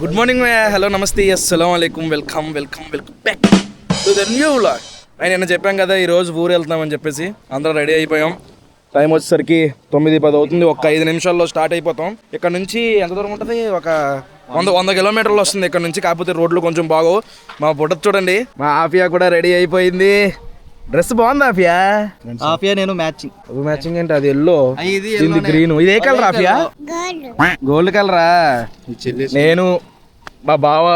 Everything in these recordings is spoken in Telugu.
గుడ్ మార్నింగ్ హలో నమస్తే అస్సలం అయికం welcome welcome welcome back to the new vlog ఆయన నిన్న చెప్పాం కదా ఈరోజు ఊరు వెళ్తున్నామని చెప్పేసి. అందరం రెడీ అయిపోయాం. టైం వచ్చేసరికి తొమ్మిది పది అవుతుంది. ఒక ఐదు నిమిషాల్లో స్టార్ట్ అయిపోతాం. ఇక్కడ నుంచి ఎంత దూరం ఉంటుంది? ఒక వంద వంద కిలోమీటర్లు వస్తుంది ఇక్కడ నుంచి. కాకపోతే రోడ్లు కొంచెం బాగోవు. మా బుట్ట చూడండి. మా ఆఫియా కూడా రెడీ అయిపోయింది. డ్రెస్ బాగుంది ఆఫియా? ఆఫియా నేను మ్యాచింగ్ మ్యాచింగ్ ఏంటి అది ఎల్లో. ఇది ఇది గ్రీన్ ఇది ఏ కలర్ ఆఫియా? గోల్డ్ కలరా నేను మా బావ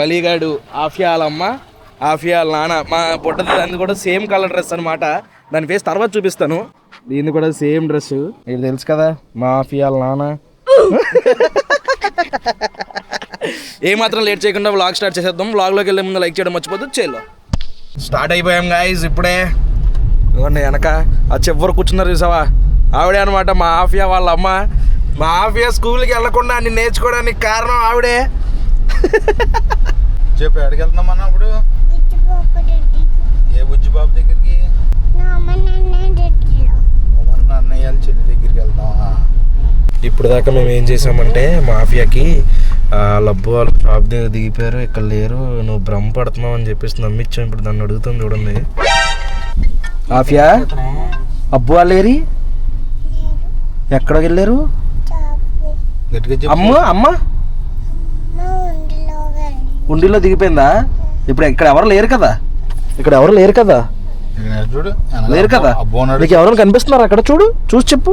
వలీగాడు ఆఫియా అమ్మ ఆఫియా నాన్న మా బుట్టది దాన్ని కూడా సేమ్ కలర్ డ్రెస్ అనమాట దాని ఫేస్ తర్వాత చూపిస్తాను. దీన్ని కూడా సేమ్ డ్రెస్ ఇది తెలుసు కదా మా ఆఫియా నాన్న. ఏ మాత్రం లేట్ చేయకుండా వ్లాగ్ స్టార్ట్ చేసేద్దాం. వ్లాగ్లోకి వెళ్ళే ముందు లైక్ చేయడం మర్చిపోద్దు చేలో. స్టార్ట్ అయిపోయాం గాయస్ ఇప్పుడే ఇవ్వండి వెనక ఆ చివరి కూర్చున్నారు చూసావా ఆవిడే అనమాట మా ఆఫియా వాళ్ళ అమ్మ మా ఆఫియా స్కూల్కి వెళ్ళకుండా అన్ని నేర్చుకోవడానికి కారణం ఆవిడే చెప్పు ఎక్కడికి వెళ్తున్నాం అన్న ఇప్పుడు ఏ బుజ్జి బాబు దగ్గరికి అన్నయ్య చెల్లి దగ్గరికి వెళ్తామా ఇప్పుడు దాకా మేము ఏం చేసామంటే మాఫియాకి లబ్బు వాళ్ళ షాప్ దగ్గర దిగిపోయారు ఇక్కడ లేరు నువ్వు భ్రమ పడుతున్నావు అని చెప్పేసి నమ్మించాం ఇప్పుడు దాన్ని అడుగుతాం చూడండి. ఆఫియా? అబ్బు వాళ్ళేరి ఎక్కడికి వెళ్ళారు? అమ్మ అమ్మ. ఉండిలో దిగిపోయిందా? ఇప్పుడు ఇక్కడ ఎవరు లేరు కదా? ఇక్కడ ఎవరు లేరు కదా? లేరు కదా. నీకు ఎవరైనా కనిపిస్తున్నారు అక్కడ చూడు? చూసి చెప్పు.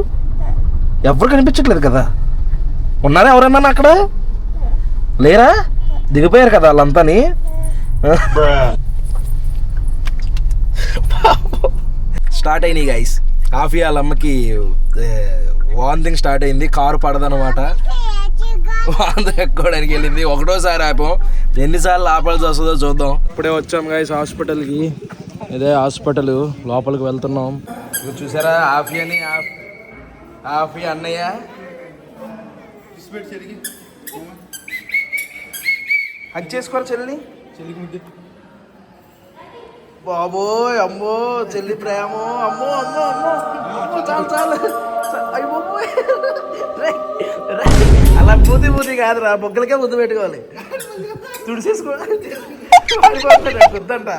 ఎవరు కనిపించట్లేదు కదా? ఉన్నారా ఎవరన్నా అక్కడ? లేరా? దిగిపోయారు కదా వాళ్ళంతాని. స్టార్ట్ అయినాయి గైస్ కాఫీ వాళ్ళ అమ్మకి వాంతింగ్ స్టార్ట్ అయింది కారు పడదనమాట వాంతి ఎక్కువడానికి వెళ్ళింది. ఒకటోసారి ఆపాం. ఎన్నిసార్లు ఆపాల్సి వస్తుందో చూద్దాం. ఇప్పుడే వచ్చాం గైస్ హాస్పిటల్కి ఇదే హాస్పిటల్ లోపలికి వెళ్తున్నాం. చూసారా ఆఫీ అని ఆఫీ అన్నయ్య. హక్ చేసుకోవాలి చెల్లిని? బాబోయ్ అమ్మో చెల్లి ప్రేమో. అమ్మో అమ్మో అమ్మో. అమ్మో, చాలు చాలు. రేయ్. అలా బూది బూది కాదురా బొగ్గలకే ముద్దు పెట్టుకోవాలి. తుడిసేసుకో. గుద్దంట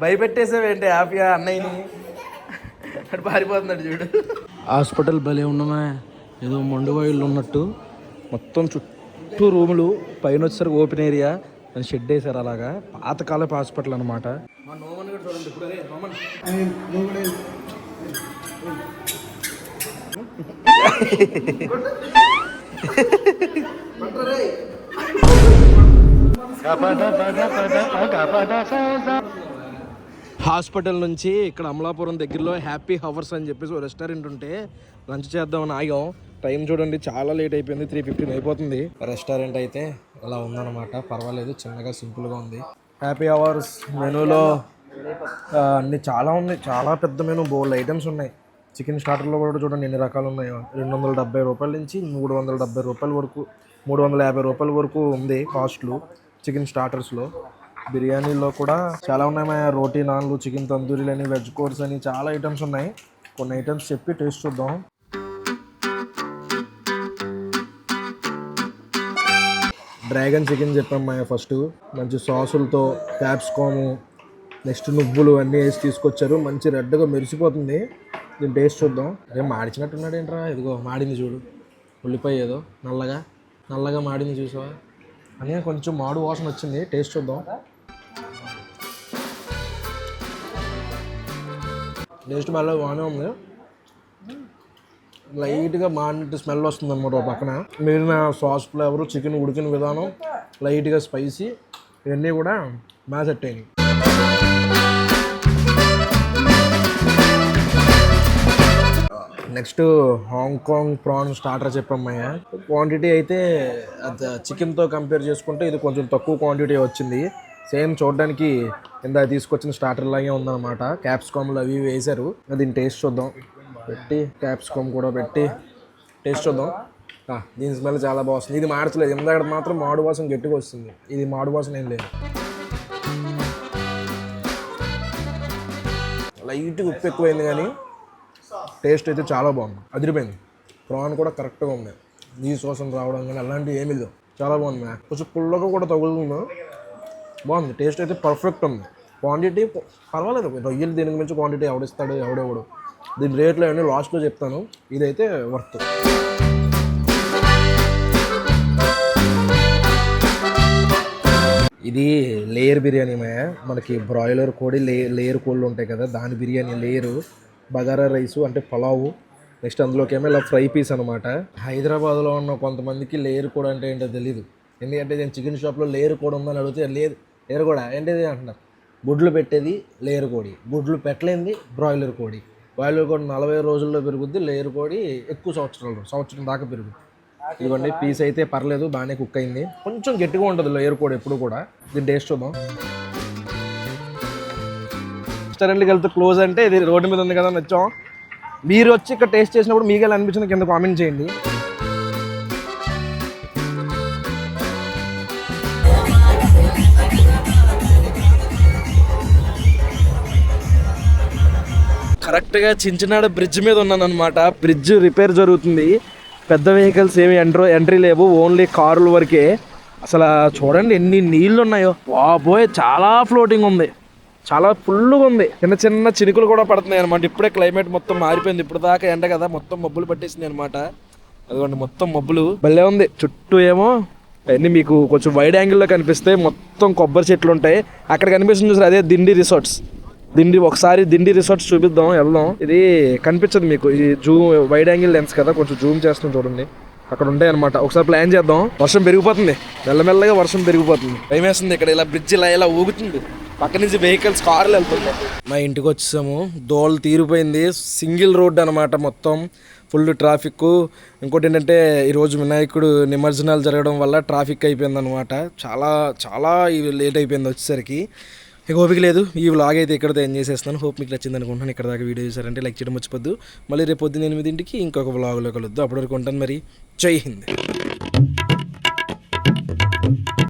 భయపెట్టేసావేంటి ఆఫియా అన్నయ్యని? అటు పారిపోతున్నాడు చూడు. హాస్పిటల్ భలే ఉన్నామే. ఏదో మొండువాయిలు ఉన్నట్టు మొత్తం చుట్టూ రూములు పైన వచ్చేసరికి ఓపెన్ ఏరియా అని షెడ్ వేసారు అలాగా. పాతకాలపు హాస్పిటల్ అనమాట హాస్పిటల్ నుంచి ఇక్కడ అమలాపురం దగ్గరలో హ్యాపీ హవర్స్ అని చెప్పేసి ఒక రెస్టారెంట్ ఉంటే లంచ్ చేద్దామని ఆగాం. టైం చూడండి చాలా లేట్ అయిపోయింది త్రీ ఫిఫ్టీన్ అయిపోతుంది. రెస్టారెంట్ అయితే అలా ఉందన్నమాట పర్వాలేదు చిన్నగా సింపుల్గా ఉంది. హ్యాపీ అవర్స్ మెనూలో అన్ని చాలా ఉన్నాయి చాలా పెద్ద మెనూ బోల్డ్ ఐటమ్స్ ఉన్నాయి. చికెన్ స్టార్టర్లో కూడా చూడండి ఎన్ని రకాలు ఉన్నాయో. రెండు వందల డెబ్బై రూపాయల నుంచి మూడు వందల డెబ్బై రూపాయల వరకు మూడు వందల యాభై రూపాయల వరకు ఉంది కాస్ట్లు చికెన్ స్టార్టర్స్లో. బిర్యానీలో కూడా చాలా ఉన్నాయి మా రోటీ నాన్లు చికెన్ తందూరీలు అని వెజ్ కోర్స్ అని చాలా ఐటమ్స్ ఉన్నాయి. కొన్ని ఐటమ్స్ చెప్పి టేస్ట్ చూద్దాం. డ్రాగన్ చికెన్ చెప్పాం మా ఫస్ట్ మంచి సాసులతో క్యాప్సికాము నెక్స్ట్ నువ్వులు అన్నీ వేసి తీసుకొచ్చారు. మంచి రెడ్గా మెరిసిపోతుంది. దీని టేస్ట్ చూద్దాం. అదే మాడిచినట్టున్నాడు ఏంట్రా? ఇదిగో మాడింది చూడు. ఉల్లిపాయ ఏదో నల్లగా. నల్లగా మాడింది చూసావా? అని కొంచెం మాడు వాసన వచ్చింది. టేస్ట్ చూద్దాం. టేస్ట్ మళ్ళీ బాగానే ఉంది. లైట్గా మాంటి స్మెల్ వస్తుంది అనమాట పక్కన. మిగిలిన సాస్ ఫ్లేవర్ చికెన్ ఉడికిన విధానం లైట్గా స్పైసీ ఇవన్నీ కూడా బాగా సెట్ అయినాయి. Next Hong Kong prawn starter చెప్పమ్మయ్య. Quantity అయితే చికెన్తో కంపేర్ చేసుకుంటే ఇది కొంచెం తక్కువ క్వాంటిటీ వచ్చింది. సేమ్ చూడడానికి కింద తీసుకొచ్చిన స్టార్టర్ లాగే ఉందన్నమాట. క్యాప్సికామ్లు అవి వేశారు. దీని టేస్ట్ చూద్దాం. పెట్టి క్యాప్సికమ్ కూడా పెట్టి టేస్ట్ చూద్దాం. దీని స్మెల్ చాలా బాగుంది ఇది మార్చలేదు. ఇందాక మాత్రం మాడు వాసన గట్టిగా వస్తుంది. ఇది మాడు వాసన ఏం లేదు. లైట్గా ఉప్పు ఎక్కువైంది కానీ టేస్ట్ అయితే చాలా బాగుంది. అదిరిపోయింది. ప్రాన్ కూడా కరెక్ట్గా ఉంది. నీ సోసం రావడం కానీ అలాంటివి ఏమీ లేవు చాలా బాగుంది. కొంచెం పుల్లగా కూడా తగులుతుంది. బాగుంది. టేస్ట్ అయితే పర్ఫెక్ట్ ఉంది. క్వాంటిటీ పర్వాలేదు. రొయ్యలు దీనికి మించి క్వాంటిటీ ఎవడిస్తాడు ఎవడెవడు. దీని రేట్లు అన్నీ లాస్ట్లో చెప్తాను. ఇదైతే వర్త్ ఇది లేయర్ బిర్యానీ మే మనకి బ్రాయిలర్ కోడి లే లేయర్ కోళ్ళు ఉంటాయి కదా దాని బిర్యానీ లేయరు బగారా రైసు అంటే పలావు. నెక్స్ట్ అందులోకేమో ఇలా ఫ్రై పీస్ అనమాట హైదరాబాద్లో ఉన్న కొంతమందికి లేయర్ కూడా అంటే ఏంటో తెలియదు ఎందుకంటే నేను చికెన్ షాప్లో లేయర్ కూడా ఉందని అడిగితే లేదు. లేయర్ కూడా. ఏంటిది అంటున్నారు? గుడ్లు పెట్టేది లేయర్ కోడి. గుడ్లు పెట్టలేంది బ్రాయిలర్ కోడి. బ్రాయిలర్ కోడి నలభై రోజుల్లో పెరుగుద్ది లేయర్ కోడి ఎక్కువ సంవత్సరాలు సంవత్సరం దాకా పెరుగుద్ది. ఇదిగోండి పీస్ అయితే పర్లేదు బాగానే కుక్ అయింది. కొంచెం గట్టిగా ఉంటుంది లేయర్ కోడి ఎప్పుడు కూడా. ఇది టేస్ట్ చూద్దాం. రెస్టారెంట్కి వెళ్తే క్లోజ్ అంటే ఇది రోడ్డు మీద ఉంది కదా నచ్చాం మీరు వచ్చి ఇక్కడ టేస్ట్ చేసినప్పుడు మీకు ఎలా అనిపించింది కింద కామెంట్ చేయండి. కరెక్ట్గా చించినాడ బ్రిడ్జ్ మీద ఉన్నాను అనమాట బ్రిడ్జ్ రిపేర్ జరుగుతుంది. పెద్ద వెహికల్స్ ఏమి ఎంట్రో ఎంట్రీ లేవు. ఓన్లీ కార్లు వరకే. అసలు చూడండి ఎన్ని నీళ్ళు ఉన్నాయో బాబోయ్ చాలా ఫ్లోటింగ్ ఉంది. చాలా ఫుల్గా ఉంది. చిన్న చిన్న చినుకులు కూడా పడుతున్నాయి అనమాట ఇప్పుడే క్లైమేట్ మొత్తం మారిపోయింది. ఇప్పుడు దాకా ఎండ కదా. మొత్తం మబ్బులు పట్టేసింది అనమాట అదిగోండి మొత్తం మబ్బులు. భలే ఉంది. చుట్టూ ఏమో అన్నీ మీకు కొంచెం వైడ్ యాంగిల్లో కనిపిస్తే మొత్తం కొబ్బరి చెట్లు ఉంటాయి. అక్కడ కనిపిస్తుంది చూసారు అదే దిండి రిసార్ట్స్ దిండి ఒకసారి దిండి రిసార్ట్స్ చూపిద్దాం వెళ్దాం. ఇది కనిపించదు మీకు. ఈ జూమ్ వైడ్ యాంగిల్ లెన్స్ కదా కొంచెం జూమ్ చేస్తాం చూడండి. అక్కడ ఉంటాయి అనమాట ఒకసారి ప్లాన్ చేద్దాం. వర్షం పెరిగిపోతుంది. మెల్లమెల్లగా వర్షం పెరిగిపోతుంది. భయం వేస్తుంది ఇక్కడ. ఇలా బ్రిడ్జ్ ఇలా ఇలా ఊగుతుంది. పక్క నుంచి వెహికల్స్ కార్లు వెళ్తున్నాయి. మా ఇంటికి వచ్చేసాము. దోళ తీరిపోయింది. సింగిల్ రోడ్ అనమాట మొత్తం. ఫుల్ ట్రాఫిక్ ఇంకోటి ఏంటంటే ఈరోజు వినాయకుడు నిమజ్జనాలు జరగడం వల్ల ట్రాఫిక్ అయిపోయింది అనమాట చాలా చాలా లేట్ అయిపోయింది వచ్చేసరికి. ఇక ఓపిక లేదు. ఈ వ్లాగ్ అయితే ఇక్కడతో ఎండ్ చేసేస్తాను హోప్ మీకు నచ్చింది అనుకుంటున్నాను. ఇక్కడ దాకా వీడియో చూసారంటే లైక్ చేయడం మర్చిపోద్దు. మళ్ళీ రేపు పొద్దున్న ఎనిమిదింటికి ఇంకొక వ్లాగ్లో కలుద్దాం. అప్పటివరకు ఉంటాను మరి. జై హింద్.